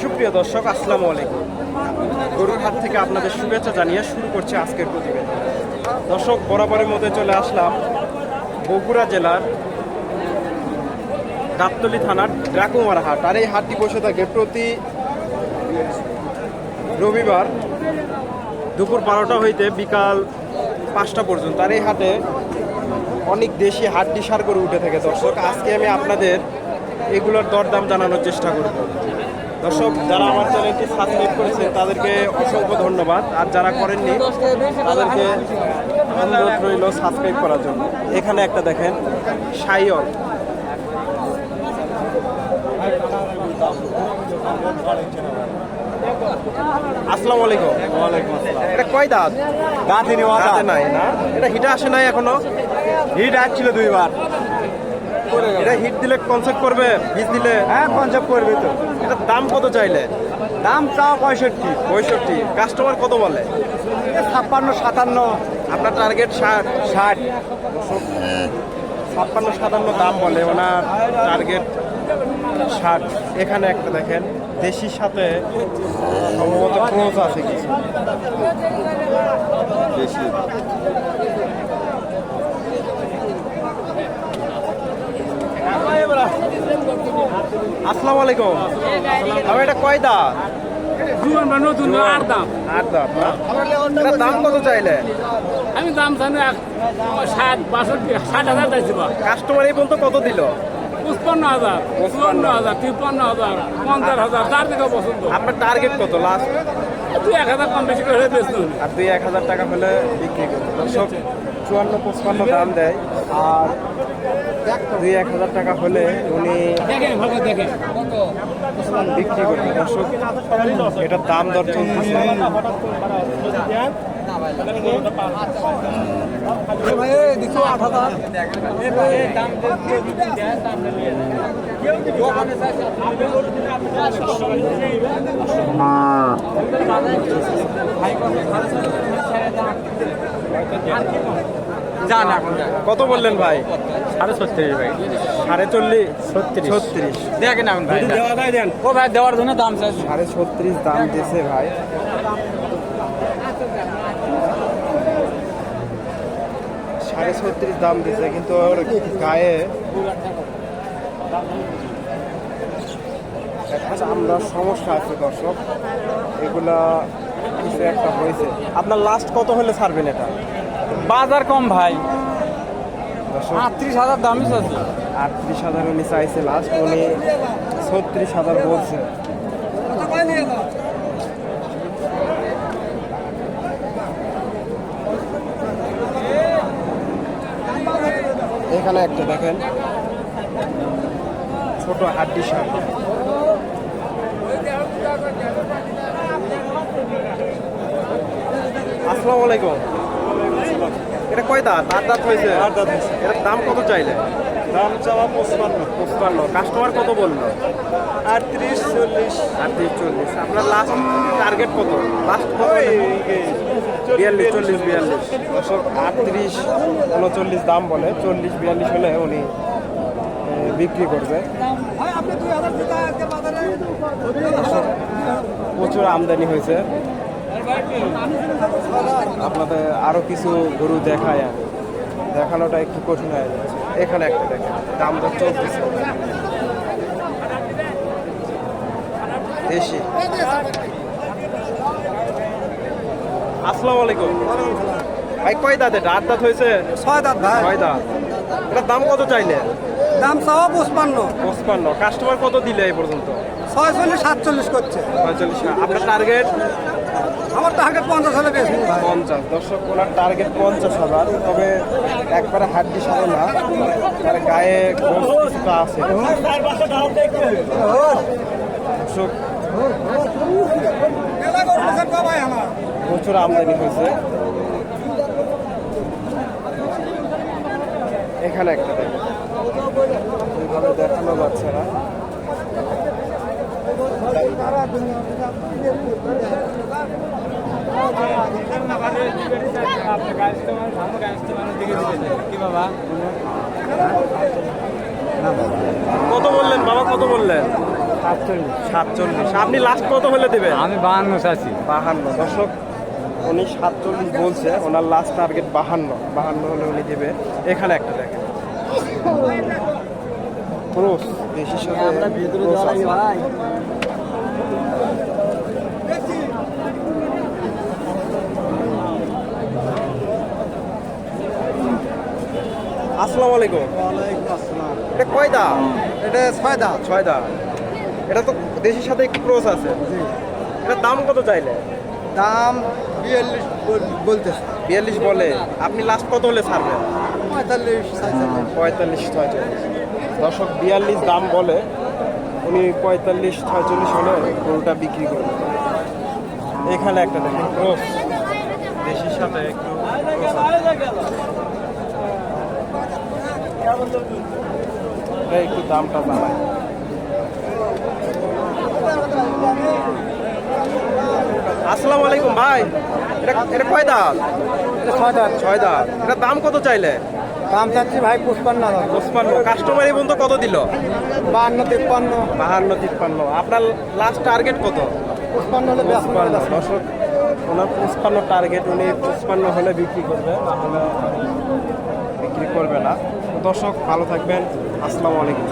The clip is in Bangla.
সুপ্রিয় দর্শক, আসসালামু আলাইকুম। গরুর হাট থেকে আপনাদের শুভেচ্ছা জানিয়ে শুরু করছে আজকের প্রতিবেদন। দর্শক, বরাবরের মধ্যে চলে আসলাম বগুড়া জেলার গাবতলি থানার ড্রাকুমার হাট। আর এই হাটটি বসে থাকে প্রতি রবিবার দুপুর বারোটা হইতে বিকাল পাঁচটা পর্যন্ত। আর এই হাটে অনেক দেশি হাড্ডি সার করে উঠে থাকে, দর্শক। আজকে আমি আপনাদের এগুলোর দরদাম জানানোর চেষ্টা করব। দর্শক, যারা আমার চ্যানেলটি সাবস্ক্রাইব করেছেন, তাদেরকে অসংখ্য ধন্যবাদ। আর যারা করেননি, তাদেরকে অনুরোধ রইল সাবস্ক্রাইব করার জন্য। এখানে একটা দেখেন সাইয়র আসসালামু আলাইকুম। ওয়ালাইকুম আসসালাম। এটা কয় দাঁত? গাঁথিনি দাঁতে নাই না। এটা হিটা আসে নাই এখনও? হিট আসছিল দুইবার। এটা হিট দিলে কনসেপ্ট করবে বীজ দিলে হ্যাঁ কনসেপ্ট করবে তো। এটার দাম কত চাইলে? দাম চাও পঁয়ষট্টি। পঁয়ষট্টি। কাস্টমার কত বলে? ছাপ্পান্ন সাতান্ন। আপনার টার্গেট ষাট। ষাট। ছাপ্পান্ন সাতান্ন দাম বলে ওনার টার্গেট ষাট। এখানে একটা দেখেন দেশির সাথে সম্ভবত ক্রোজ আছে কিছু। আসসালামু আলাইকুম। আমি এটা কয় বা নতুন আর দাম আট দাঁত দাম কত চাইলে আমি দাম জানি এক ষাট বাষট্টি ষাট হাজার চাইছি কাস্টমার এই পর্যন্ত কত দিল? পঁচপান্ন হাজার চুয়ান্ন হাজার তিপ্পান্ন হাজার পঞ্চাশ হাজার তার থেকে পছন্দ। আপনার টার্গেট কত লাস্ট তুই এক হাজার কম বেশি করে বেচতে আর দুই এক হাজার টাকা হলে বিক্রি করবে দর্শক চুয়ান্ন পঁচপান্ন দাম দেয়। আর দুই এক হাজার টাকা হলে উনি বিক্রি করবে দর্শক এটার দাম দর কত বললেন ভাই? সাড়ে ছত্রিশ ভাই। সাড়ে চল্লিশ? ছত্রিশ। ছত্রিশ। দেখেন এখন ভাই? ও ভাই দেওয়ার জন্য দাম চাই সাড়ে ছত্রিশ দাম দিয়েছে ভাই। সাড়ে ছত্রিশ দাম দিয়েছে কিন্তু ওর গায়ে চামড়ার সমস্যা আছে দর্শক। এগুলা কিছু একটা হয়েছে। আপনার লাস্ট কত হলে ছাড়বেন এটা? বাজার কম ভাই। আটত্রিশ হাজার দামই চাইছি। আটত্রিশ হাজার উনি চাইছে লাস্ট উনি ছত্রিশ হাজার বলছে। এখানে একটা দেখেন। ছোট হাড্ডি সাপ আসসালামু আলাইকুম। এটা কয় দাঁত? আট দাঁত হয়েছে। আট দাঁত হয়েছে। এটার দাম কত চাইলে? দাম চাওয়া পঁচপান্ন। পঁচপান্ন। কাস্টমার কত বলল? আটত্রিশ চল্লিশ। আটত্রিশ চল্লিশ। আপনার লাস্ট টার্গেট কত? লাস্ট কত? বিয়াল্লিশ চল্লিশ বিয়াল্লিশ। দর্শক আটত্রিশ উনচল্লিশ দাম বলে। চল্লিশ বিয়াল্লিশ হলে উনি বিক্রি করবে। প্রচুর আমদানি হয়েছে। আপনাদের আরও কিছু গরু দেখায় আমি। দেখানোটা একটু কঠিন হয়ে যাচ্ছে। এখানে একটা দেখেন দাম দর চলতেছে। দেশি। আসসালামু আলাইকুম। ভাই কয় দাঁত? এটা আট দাঁত হয়েছে? ছয় দাঁত ভাই। কয় দাঁত। এটার দাম কত চাইলে দাম চাওয়া পঁচপান্ন। পঁচপান্ন। কাস্টমার কত দিলে এই পর্যন্ত? ছয়চল্লিশ সাতচল্লিশ করছে। পঁয়তাল্লিশ আপনার টার্গেট আমার টার্গেট পঞ্চাশ হলে বেশি। পঞ্চাশ। দর্শক ওনার টার্গেট পঞ্চাশ হাজার। তবে একবারে হাড্ডি সাদা না। তার গায়ে কিছুটা আছে। দর্শক প্রচুর আমদানি হয়েছে। এখানে একটা এইভাবে দেখানো যাচ্ছে না। কি বাবা কত বললেন বাবা কত বললেন? সাতচল্লিশ। আপনি লাস্ট কত হলে দেবেন? আমি বাহান্ন চাচ্ছি বাহান্ন। দর্শক উনি সাতচল্লিশ বলছে ওনার লাস্ট টার্গেট বাহান্ন। বাহান্ন হলে উনি দেবে এখানে একটা দেখেন। ক্রোস দেশির সাথে ক্রোস আছে। আসসালামু আলাইকুম। এটা কয় দাম এটা ছয় দাঁত ছয় দাম এটা তো দেশির সাথে ক্রোস আছে। এটার দাম কত চাইলে? দাম বিয়াল্লিশ বলতেছে। বিয়াল্লিশ বলে। আপনি লাস্ট কত হলে ছাড়বেন? পঁয়তাল্লিশ পঁয়তাল্লিশ ছয়চল্লিশ। দর্শক বিয়াল্লিশ দাম বলে উনি পঁয়তাল্লিশ ছয়চল্লিশ হলে গরুটা বিক্রি করবেন। এখানে একটা দেখেন ক্রস। দেশির সাথে একটু একটু দামটা বাড়ায় আসসালামু আলাইকুম ভাই এটা এটা কয় দাম ছয় দাঁত। ছয় দাম এটা দাম কত চাইলে? দাম চাচ্ছি ভাই পুষ্পান্ন পুষ্পান্ন। কাস্টমার এই বন্ধু কত দিল? বাহান্ন তিপ্পান্ন। বাহান্ন তিপ্পান্ন। আপনার লাস্ট টার্গেট কত? পুষ্পান্ন হলে দর্শক ওনার পুষ্পান্ন টার্গেট উনি পুষ্পান্ন হলে বিক্রি করবে। তাহলে বিক্রি করবে না। দর্শক ভালো থাকবেন। আসসালামু আলাইকুম।